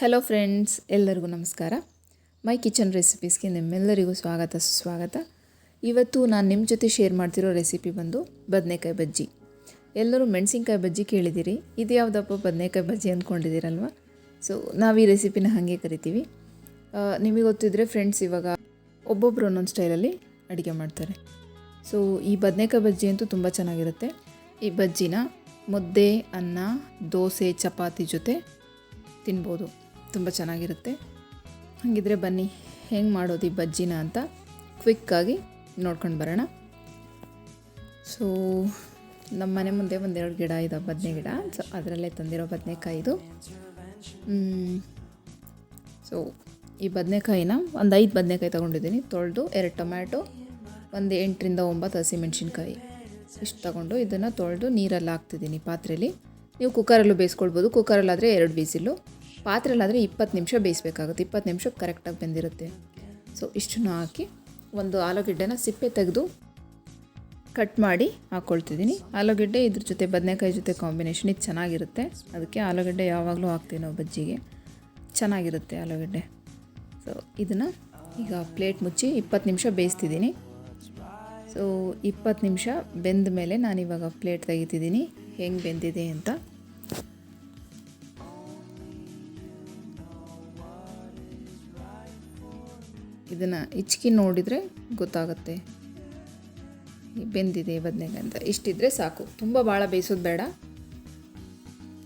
Hello friends ಎಲ್ಲರಿಗೂ ನಮಸ್ಕಾರ. ಮೈ kitchen ರೆಸಿಪೀಸ್ಗೆ ನಿಮ್ಮೆಲ್ಲರಿಗೂ ಸ್ವಾಗತ, ಸುಸ್ವಾಗತ. ಇವತ್ತು ನಾನು ನಿಮ್ಮ ಜೊತೆ ಶೇರ್ ಮಾಡ್ತಿರೋ ರೆಸಿಪಿ ಬಂದು ಬದನೆಕಾಯಿ ಬಜ್ಜಿ. ಎಲ್ಲರೂ ಮೆಣಸಿನ್ಕಾಯಿ ಬಜ್ಜಿ ಕೇಳಿದ್ದೀರಿ ಇದು ಯಾವುದಪ್ಪ ಬದನೆಕಾಯಿ ಬಜ್ಜಿ ಅಂದ್ಕೊಂಡಿದ್ದೀರಲ್ವ ಸೊ ನಾವು ಈ ರೆಸಿಪಿನ ಹಾಗೆ ಕರಿತೀವಿ. ನಿಮಗೆ ಗೊತ್ತಿದ್ದರೆ ಫ್ರೆಂಡ್ಸ್ ಇವಾಗ ಒಬ್ಬೊಬ್ಬರು ಒಂದೊಂದು ಸ್ಟೈಲಲ್ಲಿ ಅಡುಗೆ ಮಾಡ್ತಾರೆ. ಸೊ ಈ ಬದನೆಕಾಯಿ ಬಜ್ಜಿ ಅಂತೂ ತುಂಬ ಚೆನ್ನಾಗಿರುತ್ತೆ. ಈ ಬಜ್ಜಿನ ಮುದ್ದೆ, ಅನ್ನ, ದೋಸೆ, ಚಪಾತಿ ಜೊತೆ ತಿನ್ಬೋದು. ತುಂಬ ಚೆನ್ನಾಗಿರುತ್ತೆ. ಹಾಗಿದ್ರೆ ಬನ್ನಿ, ಹೆಂಗೆ ಮಾಡೋದು ಈ ಬಜ್ಜಿನ ಅಂತ ಕ್ವಿಕ್ಕಾಗಿ ನೋಡ್ಕೊಂಡು ಬರೋಣ. ಸೊ ನಮ್ಮ ಮನೆ ಮುಂದೆ ಒಂದೆರಡು ಗಿಡ ಇದೆ, ಬದನೆ ಗಿಡ. ಸೊ ಅದರಲ್ಲೇ ತಂದಿರೋ ಬದನೆಕಾಯಿದು ಸೊ ಈ ಬದನೆಕಾಯಿನ ಒಂದು ಐದು ಬದನೆಕಾಯಿ ತೊಗೊಂಡಿದ್ದೀನಿ. ತೊಳೆದು ಎರಡು ಟೊಮ್ಯಾಟೊ, ಒಂದು ಎಂಟರಿಂದ ಒಂಬತ್ತು ಹಸಿಮೆಣ್ಸಿನ್ಕಾಯಿ. ಇಷ್ಟು ತೊಗೊಂಡು ಇದನ್ನು ತೊಳೆದು ನೀರಲ್ಲಿ ಹಾಕ್ತಿದ್ದೀನಿ ಪಾತ್ರೆಯಲ್ಲಿ ನೀವು ಕುಕ್ಕರಲ್ಲೂ ಬೇಯಿಸ್ಕೊಳ್ಬೋದು. ಕುಕ್ಕರಲ್ಲಾದರೆ ಎರಡು ವೀಸಿಲು ಪಾತ್ರೆಯಲ್ಲಾದರೆ ಇಪ್ಪತ್ತು ನಿಮಿಷ ಬೇಯಿಸಬೇಕಾಗುತ್ತೆ, ಇಪ್ಪತ್ತು ನಿಮಿಷಕ್ಕೆ ಕರೆಕ್ಟಾಗಿ ಬೆಂದಿರುತ್ತೆ. ಸೊ ಇಷ್ಟನ್ನು ಹಾಕಿ ಒಂದು ಆಲೂಗೆಡ್ಡೆನ ಸಿಪ್ಪೆ ತೆಗೆದು ಕಟ್ ಮಾಡಿ ಹಾಕ್ಕೊಳ್ತಿದ್ದೀನಿ ಆಲೂಗಡ್ಡೆ ಇದ್ರ ಜೊತೆ ಬದನೆಕಾಯಿ ಜೊತೆ ಕಾಂಬಿನೇಷನ್ ಇದು ಚೆನ್ನಾಗಿರುತ್ತೆ. ಅದಕ್ಕೆ ಆಲೂಗಡ್ಡೆ ಯಾವಾಗಲೂ ಹಾಕ್ತೀವಿ ನಾವು ಬಜ್ಜಿಗೆ. ಚೆನ್ನಾಗಿರುತ್ತೆ ಆಲೂಗೆಡ್ಡೆ. ಸೊ ಇದನ್ನು ಈಗ ಪ್ಲೇಟ್ ಮುಚ್ಚಿ ಇಪ್ಪತ್ತು ನಿಮಿಷ ಬೇಯಿಸ್ತಿದ್ದೀನಿ. ಸೊ ಇಪ್ಪತ್ತು ನಿಮಿಷ ಬೆಂದ ಮೇಲೆ ನಾನಿವಾಗ ಪ್ಲೇಟ್ ತೆಗಿತಿದ್ದೀನಿ. ಹೆಂಗೆ ಬೆಂದಿದೆ ಅಂತ ಇದನ್ನು ಹಿಚ್ಕಿ ನೋಡಿದರೆ ಗೊತ್ತಾಗುತ್ತೆ. ಬೆಂದಿದೆ ಬದನೆಕಾಯಿ ಅಂತ. ಇಷ್ಟಿದ್ರೆ ಸಾಕು. ತುಂಬ ಭಾಳ ಬೇಯಿಸೋದು ಬೇಡ.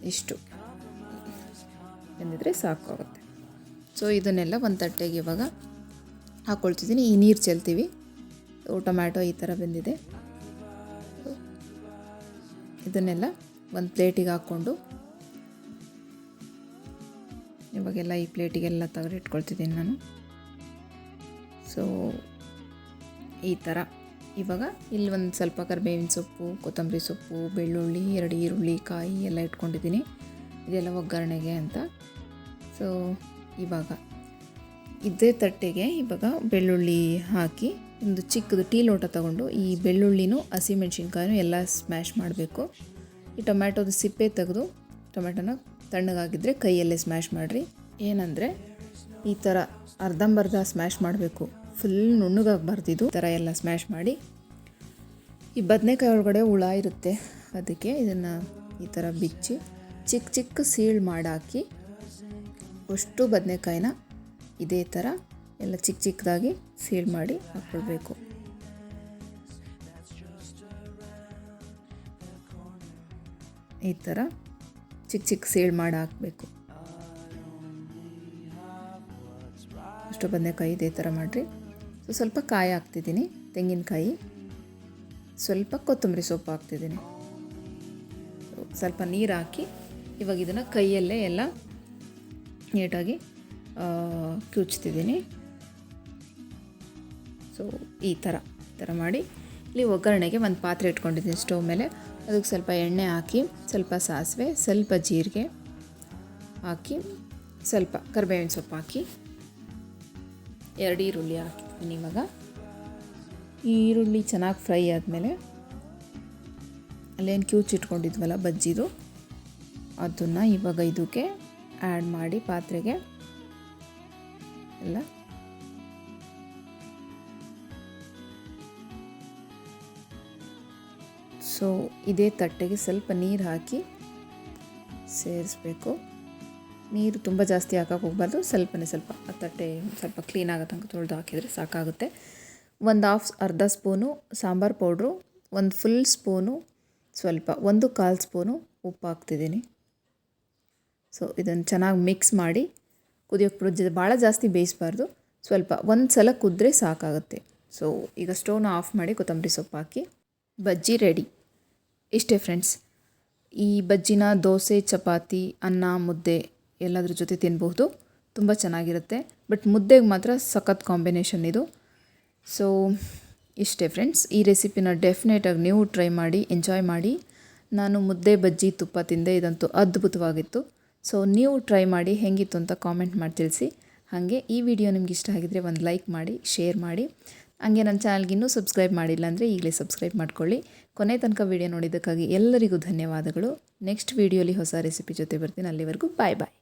ಇಷ್ಟು. ಬೆಂದಿದ್ರೆ ಸಾಕು ಆಗುತ್ತೆ. ಸೊ ಇದನ್ನೆಲ್ಲ ಒಂದು ತಟ್ಟೆಗೆ ಇವಾಗ ಹಾಕ್ಕೊಳ್ತಿದ್ದೀನಿ ಈ ನೀರು ಚೆಲ್ತೀವಿ. ಟೊಮ್ಯಾಟೊ ಈ ಥರ ಬೆಂದಿದೆ. ಇದನ್ನೆಲ್ಲ ಒಂದು ಪ್ಲೇಟಿಗೆ ಹಾಕ್ಕೊಂಡು ಇವಾಗೆಲ್ಲ ಈ ಪ್ಲೇಟಿಗೆಲ್ಲ ತೆಗೆದಿಟ್ಕೊಳ್ತಿದ್ದೀನಿ ನಾನು. ಸೊ, ಈ ಥರ. ಇವಾಗ ಇಲ್ಲಿ ಒಂದು ಸ್ವಲ್ಪ ಕರಿಬೇವಿನ ಸೊಪ್ಪು, ಕೊತ್ತಂಬರಿ ಸೊಪ್ಪು, ಬೆಳ್ಳುಳ್ಳಿ, ಎರಡು ಈರುಳ್ಳಿ, ಕಾಯಿ ಎಲ್ಲ ಇಟ್ಕೊಂಡಿದ್ದೀನಿ. ಇದೆಲ್ಲ ಒಗ್ಗರಣೆಗೆ ಅಂತ. ಸೊ, ಇವಾಗ ಇದೇ ತಟ್ಟೆಗೆ ಇವಾಗ ಬೆಳ್ಳುಳ್ಳಿ ಹಾಕಿ ಒಂದು ಚಿಕ್ಕದು ಟೀ ಲೋಟ ತಗೊಂಡು ಈ ಬೆಳ್ಳುಳ್ಳಿನೂ, ಹಸಿಮೆಣ್ಸಿನ್ಕಾಯಿನೂ ಎಲ್ಲ ಸ್ಮ್ಯಾಶ್ ಮಾಡಬೇಕು. ಈ ಟೊಮ್ಯಾಟೋದು ಸಿಪ್ಪೆ ತೆಗೆದು ಟೊಮ್ಯಾಟೋನ ತಣ್ಣಗಾಗಿದ್ದರೆ ಕೈಯಲ್ಲೇ ಸ್ಮ್ಯಾಶ್ ಮಾಡಿರಿ. ಏನಂದರೆ ಈ ಥರ ಅರ್ಧಂಬರ್ಧ ಸ್ಮ್ಯಾಶ್ ಮಾಡಬೇಕು. ಫುಲ್ ನುಣ್ಣಗಾಗಬಾರ್ದು ಇದು ಥರ ಎಲ್ಲ ಸ್ಮ್ಯಾಶ್ ಮಾಡಿ. ಈ ಬದನೆಕಾಯಿ ಒಳಗಡೆ ಹುಳ ಇರುತ್ತೆ. ಅದಕ್ಕೆ ಇದನ್ನು ಈ ಥರ ಬಿಚ್ಚಿ ಚಿಕ್ಕ ಚಿಕ್ಕ ಸೀಳ್ ಮಾಡಾಕಿ ಅಷ್ಟು ಬದನೆಕಾಯಿನ ಇದೇ ಥರ ಎಲ್ಲ ಚಿಕ್ಕ ಚಿಕ್ಕದಾಗಿ ಸೀಳ್ ಮಾಡಿ ಹಾಕ್ಕೊಳ್ಬೇಕು ಈ ಥರ ಚಿಕ್ಕ ಚಿಕ್ಕ ಸೀಳ್ ಮಾಡಿ ಹಾಕಬೇಕು. ಅಷ್ಟು ಬದನೆಕಾಯಿ ಇದೇ ಥರ ಮಾಡಿರಿ. ಸೊ ಸ್ವಲ್ಪ ಕಾಯಿ ಹಾಕ್ತಿದ್ದೀನಿ ತೆಂಗಿನಕಾಯಿ. ಸ್ವಲ್ಪ ಕೊತ್ತಂಬರಿ ಸೊಪ್ಪು ಹಾಕ್ತಿದ್ದೀನಿ. ಸ್ವಲ್ಪ ನೀರು ಹಾಕಿ ಇವಾಗ ಇದನ್ನು ಕೈಯಲ್ಲೇ ಎಲ್ಲ ನೀಟಾಗಿ ಆ, ಕ್ಯೂಚ್ತಿದ್ದೀನಿ. ಸೊ ಈ ಥರ ಈ ಥರ ಮಾಡಿ ಇಲ್ಲಿ ಒಗ್ಗರಣೆಗೆ ಒಂದು ಪಾತ್ರೆ ಇಟ್ಕೊಂಡಿದ್ದೀನಿ ಸ್ಟವ್ ಮೇಲೆ. ಅದಕ್ಕೆ ಸ್ವಲ್ಪ ಎಣ್ಣೆ ಹಾಕಿ ಸ್ವಲ್ಪ ಸಾಸಿವೆ ಸ್ವಲ್ಪ ಜೀರಿಗೆ ಹಾಕಿ ಸ್ವಲ್ಪ ಕರಿಬೇವಿನ ಸೊಪ್ಪು ಹಾಕಿ ಎರಡು ಈರುಳ್ಳಿ ಹಾಕಿದ್ದೀನಿ ಇವಾಗ. ಈರುಳ್ಳಿ ಚೆನ್ನಾಗಿ ಫ್ರೈ ಆದಮೇಲೆ ಅಲ್ಲೇನು ಕ್ಯೂಚ್ ಇಟ್ಕೊಂಡಿದ್ವಲ್ಲ ಬಜ್ಜಿದು, ಅದನ್ನು ಇವಾಗ ಇದಕ್ಕೆ ಆ್ಯಡ್ ಮಾಡಿ ಪಾತ್ರೆಗೆ ಎಲ್ಲ. ಸೊ ಇದೇ ತಟ್ಟೆಗೆ ಸ್ವಲ್ಪ ನೀರು ಹಾಕಿ ಸೇರಿಸ್ಬೇಕು. ನೀರು ತುಂಬ ಜಾಸ್ತಿ ಹಾಕಕ್ಕೆ ಹೋಗ್ಬಾರ್ದು. ಸ್ವಲ್ಪನೇ ಸ್ವಲ್ಪ ಆ ತಟ್ಟೆ ಸ್ವಲ್ಪ ಕ್ಲೀನ್ ಆಗೋ ತನಕ ತೊಳೆದು ಹಾಕಿದರೆ ಸಾಕಾಗುತ್ತೆ. ಒಂದು ಹಾಫ್ ಅರ್ಧ ಸ್ಪೂನು ಸಾಂಬಾರು ಪೌಡ್ರು, ಒಂದು ಫುಲ್ ಸ್ಪೂನು ಸ್ವಲ್ಪ, ಒಂದು ಕಾಲು ಸ್ಪೂನು ಉಪ್ಪು ಹಾಕ್ತಿದ್ದೀನಿ. ಸೊ ಇದನ್ನು ಚೆನ್ನಾಗಿ ಮಿಕ್ಸ್ ಮಾಡಿ ಕುದಿಯೋಕೆ ಬಿಡೋದು ಭಾಳ ಜಾಸ್ತಿ ಬೇಯಿಸ್ಬಾರ್ದು. ಸ್ವಲ್ಪ ಒಂದು ಸಲ ಕುದ್ರೆ ಸಾಕಾಗುತ್ತೆ. ಸೊ ಈಗ ಸ್ಟೋವ್ನ ಆಫ್ ಮಾಡಿ ಕೊತ್ತಂಬರಿ ಸೊಪ್ಪು ಹಾಕಿ, ಬಜ್ಜಿ ರೆಡಿ ಇಷ್ಟೇ ಫ್ರೆಂಡ್ಸ್ ಈ ಬಜ್ಜಿನ ದೋಸೆ, ಚಪಾತಿ, ಅನ್ನ, ಮುದ್ದೆ ಎಲ್ಲದ್ರ ಜೊತೆ ತಿನ್ನಬಹುದು ತುಂಬ ಚೆನ್ನಾಗಿರುತ್ತೆ. ಬಟ್ ಮುದ್ದೆಗೆ ಮಾತ್ರ ಸಖತ್ ಕಾಂಬಿನೇಷನ್ ಇದು. ಸೊ ಇಷ್ಟೇ ಫ್ರೆಂಡ್ಸ್ ಈ ರೆಸಿಪಿನ ಡೆಫಿನೆಟಾಗಿ ನೀವು ಟ್ರೈ ಮಾಡಿ ಎಂಜಾಯ್ ಮಾಡಿ. ನಾನು ಮುದ್ದೆ, ಬಜ್ಜಿ, ತುಪ್ಪ ತಿಂದೆ. ಇದಂತೂ ಅದ್ಭುತವಾಗಿತ್ತು. ಸೊ ನೀವು ಟ್ರೈ ಮಾಡಿ ಹೆಂಗಿತ್ತು ಅಂತ ಕಾಮೆಂಟ್ ಮಾಡಿ ತಿಳಿಸಿ. ಹಾಗೆ ಈ ವಿಡಿಯೋ ನಿಮ್ಗೆ ಇಷ್ಟ ಆಗಿದ್ರೆ ಒಂದು ಲೈಕ್ ಮಾಡಿ ಶೇರ್ ಮಾಡಿ. ಹಾಗೆ ನನ್ನ ಚಾನಲ್ಗೆ ಇನ್ನೂ ಸಬ್ಸ್ಕ್ರೈಬ್ ಮಾಡಿಲ್ಲ ಅಂದರೆ ಈಗಲೇ ಸಬ್ಸ್ಕ್ರೈಬ್ ಮಾಡ್ಕೊಳ್ಳಿ. ಕೊನೆ ತನಕ ವಿಡಿಯೋ ನೋಡಿದ್ದಕ್ಕಾಗಿ ಎಲ್ಲರಿಗೂ ಧನ್ಯವಾದಗಳು. ನೆಕ್ಸ್ಟ್ ವಿಡಿಯೋಲಿ ಹೊಸ ರೆಸಿಪಿ ಜೊತೆ ಬರ್ತೀನಿ. ಅಲ್ಲಿವರೆಗೂ ಬಾಯ್ ಬಾಯ್